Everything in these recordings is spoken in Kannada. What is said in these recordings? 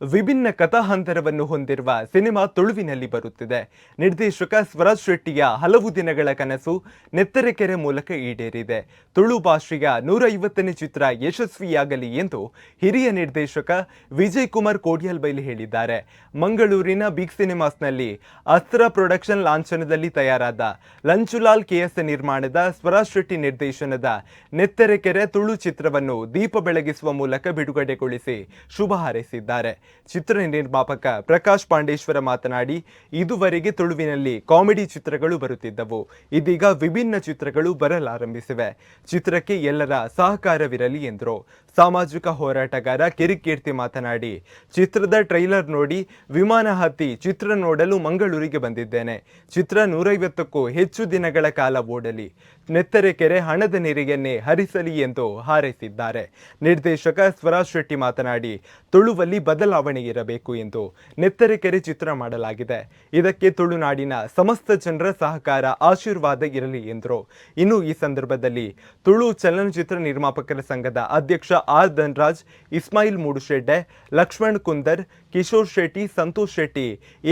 ವಿಭಿನ್ನ ಕಥಾಹಂತರವನ್ನು ಹೊಂದಿರುವ ಸಿನಿಮಾ ತುಳುವಿನಲ್ಲಿ ಬರುತ್ತಿದೆ. ನಿರ್ದೇಶಕ ಸ್ವರಾಜ್ ಶೆಟ್ಟಿಯ ಹಲವು ದಿನಗಳ ಕನಸು ನೆತ್ತರೆಕೆರೆ ಮೂಲಕ ಈಡೇರಿದೆ. ತುಳು ಭಾಷೆಯ ನೂರೈವತ್ತನೇ ಚಿತ್ರ ಯಶಸ್ವಿಯಾಗಲಿ ಎಂದು ಹಿರಿಯ ನಿರ್ದೇಶಕ ವಿಜಯ್ ಕುಮಾರ್ ಕೋಡಿಯಲ್ ಬೈಲಿ ಹೇಳಿದ್ದಾರೆ. ಮಂಗಳೂರಿನ ಬಿಗ್ ಸಿನಿಮಾಸ್ನಲ್ಲಿ ಅಸ್ತ್ರ ಪ್ರೊಡಕ್ಷನ್ ಲಾಂಛನದಲ್ಲಿ ತಯಾರಾದ ಲಂಚುಲಾಲ್ ಕೆಎಸ್ ನಿರ್ಮಾಣದ ಸ್ವರಾಜ್ ಶೆಟ್ಟಿ ನಿರ್ದೇಶನದ ನೆತ್ತರೆಕೆರೆ ತುಳು ಚಿತ್ರವನ್ನು ದೀಪ ಬೆಳಗಿಸುವ ಮೂಲಕ ಬಿಡುಗಡೆಗೊಳಿಸಿ ಶುಭ ಹಾರೈಸಿದ್ದಾರೆ. ಚಿತ್ರ ನಿರ್ಮಾಪಕ ಪ್ರಕಾಶ್ ಪಾಂಡೇಶ್ವರ ಮಾತನಾಡಿ, ಇದುವರೆಗೆ ತುಳುವಿನಲ್ಲಿ ಕಾಮಿಡಿ ಚಿತ್ರಗಳು ಬರುತ್ತಿದ್ದವು. ಇದೀಗ ವಿಭಿನ್ನ ಚಿತ್ರಗಳು ಬರಲಾರಂಭಿಸಿವೆ. ಚಿತ್ರಕ್ಕೆ ಎಲ್ಲರ ಸಹಕಾರವಿರಲಿ ಎಂದರು. ಸಾಮಾಜಿಕ ಹೋರಾಟಗಾರ ಕಿರಿಕೀರ್ತಿ ಮಾತನಾಡಿ, ಚಿತ್ರದ ಟ್ರೈಲರ್ ನೋಡಿ ವಿಮಾನ ಹತ್ತಿ ಚಿತ್ರ ನೋಡಲು ಮಂಗಳೂರಿಗೆ ಬಂದಿದ್ದೇನೆ. ಚಿತ್ರ ನೂರೈವತ್ತಕ್ಕೂ ಹೆಚ್ಚು ದಿನಗಳ ಕಾಲ ಓಡಲಿ. ನೆತ್ತರೆಕೆರೆ ಹಣದ ನೀರಿಗೆನ್ನೇ ಹರಿಸಲಿ ಎಂದು ಹಾರೈಸಿದ್ದಾರೆ. ನಿರ್ದೇಶಕ ಸ್ವರಾಜ್ ಶೆಟ್ಟಿ ಮಾತನಾಡಿ, ತುಳುವಲ್ಲಿ ಬದಲಾವಣೆ ಇರಬೇಕು ಎಂದು ನೆತ್ತರೆಕೆರೆ ಚಿತ್ರ ಮಾಡಲಾಗಿದೆ. ಇದಕ್ಕೆ ತುಳುನಾಡಿನ ಸಮಸ್ತ ಜನರ ಸಹಕಾರ, ಆಶೀರ್ವಾದ ಇರಲಿ ಎಂದರು. ಇನ್ನು ಈ ಸಂದರ್ಭದಲ್ಲಿ ತುಳು ಚಲನಚಿತ್ರ ನಿರ್ಮಾಪಕರ ಸಂಘದ ಅಧ್ಯಕ್ಷ R Dhanraj, Ismail Moodushedde, Lakshman Kundar, Kishore Shetty, Santosh Shetty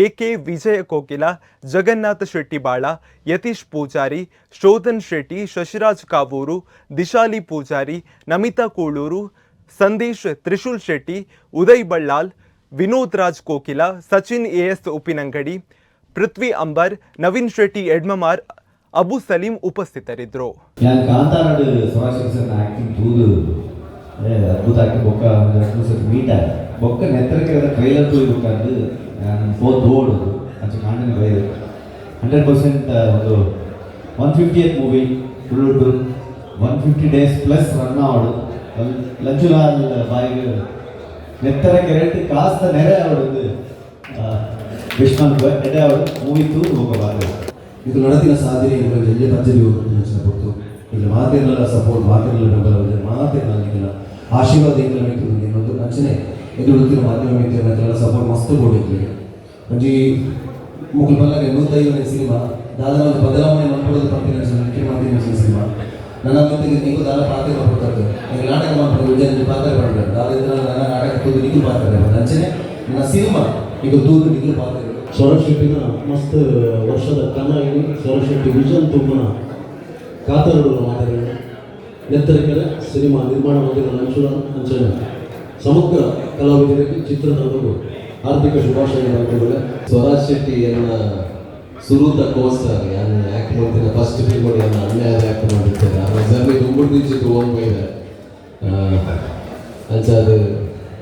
A K Vijaya Kokila, Jagannatha Shetty Bala Yathish Poojary, Shodhan Shetty Shetty Shashiraj Kavoor, Dishali Poojary, Namitha Kuloor, Sandesh Trishul Shetty, Uday Ballal, Vinod Raj Kokila, Sachin A S Uppinangady, Prithvi Ambar, Naveen Shetty Edmamar, Abu Saleem ಉಪಸ್ಥಿತರಿದ್ದರು. ಟ್ರೈಲರ್ ಹಂಡ್ರೆಡ್ ಪರ್ಸೆಂಟ್ ಒಂದು ಒನ್ ಫಿಫ್ಟಿ ಏತ್ movie full one fifty days plus run ಆವಡು Lanchulal ಬಾಯಿಗೆ ನೆತ್ತರ ಕೆರೆಟ್ ಕಾಸ್ತ ನೆರೆ ಆವಡು ವಿಶ್ವನ್ ಎಡೆ ಆವಡು ಮೂವಿ ತೂದು ಹೋಗಬಾರ್ದು ಇದು ನಡತಿನ ಸಾಧನೆ ಇವಾಗ ಎಲ್ಲಿ ಪಂಚದಿ ಯೋಚನೆ ಕೊಟ್ಟು ಇಲ್ಲಿ ಮಾತಿರಲ್ಲ ಸಪೋರ್ಟ್ ಮಾತಿರಲ್ಲ ಬೆಂಬಲ ಮಾತಿರಲ್ಲ ನಿನ್ನ ಆಶೀರ್ವಾದ ಇಲ್ಲ ಮಿತ್ತು ಇನ್ನೊಂದು ನಂಚನೆ ಎದುರುತ್ತಿನ ಮಾಧ್ಯಮ ಮಿತ್ರ ಸಪೋರ್ಟ್ ಮಸ್ತ್ ಕೊಡಿದ್ಲಿ ಒಂಜಿ ಮುಗ್ಲು ಬಂದಾಗ ನೂತೈವನೇ ಸಿನಿಮಾ ದಾದನ ಒಂದು ಬದಲಾವಣೆ ಮಾಡ್ಕೊಳ್ಳೋದು ಪಂಪಿನ ಮುಖ್ಯ ಮಾಧ್ಯಮ ಸಿನಿಮಾ. ನನ್ನ ಜೊತೆಗೆ ನೀವು ದಾದ ಪಾತ್ರ ಮಾಡ್ಕೊಡ್ತಾರೆ ಈಗ ನಾಟಕ ಮಾಡ್ಕೊಂಡು ವಿಜಯ ಪಾತ್ರ ಮಾಡ್ತಾರೆ ದಾದ ನನ್ನ ನಾಟಕ ತೂದು ನಿಖಿಲ್ ಪಾತ್ರ ಅಂಚನೆ, ನನ್ನ ಸಿನಿಮಾ ಈಗ ದೂರ ನಿಖಿಲ್ ಪಾತ್ರ ಸ್ವರಶ್ ಶೆಟ್ಟಿನ ಮಸ್ತ್ ವರ್ಷದ ಕನ್ನ ini ಸ್ವರಶ್ ಶೆಟ್ಟಿ ವಿಜನ್ ತುಂಬನ ಕಾತರಡು ಮಾದರಿ ನೆತ್ತರಿಕೆರೆ ಸಿನಿಮಾ ನಿರ್ಮಾಣ ಮಾಡಿದ ನಂಚುರ ಅಂಚನೆ. ಸಮಗ್ರ ಕಲಾವಿದರಿಗೆ ಚಿತ್ರತಂಡವು ಹಾರ್ದಿಕ ಶುಭಾಶಯ ಮಾಡ್ಕೊಂಡಿದೆ ಸ್ವರಾಜ್ ಶೆಟ್ಟಿ ಎನ್ನ ಸುರುದ ಕೋಸ್ಟರ್ ಯಾನ್ ಆಕ್ಟ್ ಮಾಡ್ತೀನಿ ಫಸ್ಟ್ ಫಿಲ್ಮ್ ಮಾಡಿ ನನ್ನ ಅನ್ಯಾಯ ಆಕ್ಟ್ ಮಾಡಿರ್ತಾರೆ. ಆ ಜರ್ನಿ ತುಂಬ ದಿಚ್ಚಿಟ್ಟು ಹೋಗ್ಬೈದೆ ಅಂಚ ಅದು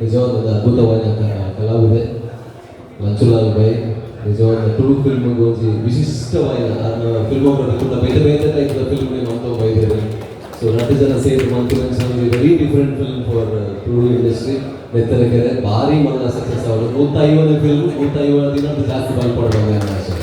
ನಿಜವಾದ ಅದ್ಭುತವಾದ ಕಲಾವಿದೆ. ಮಂಚುಲಾಲ್ ಬೈ ನಿಜವಾದ ತುಳು ಫಿಲ್ಮ್ ಗೋಜಿ ವಿಶಿಷ್ಟವಾದ ಅದನ್ನ ಫಿಲ್ಮೋಗ್ರಫಿ ಕೂಡ ಬೇರೆ ಬೇರೆ ಟೈಪ್ ಜನ ಸೇರಿ ಮಾಡ್ಕೊಂಡು very different film for Tulu industry Nettarakere, ಭಾರಿ ಮಲ್ಲ ಸಕ್ಸಸ್ ಆಗೋದು ನೂತ ಐವತ್ತು ಫಿಲ್ಮ್ ನೂತ ಐವತ್ತು ದಿನ ಜಾಸ್ತಿ ಬಾಲ್ಪಡೋದು ಆಶೆ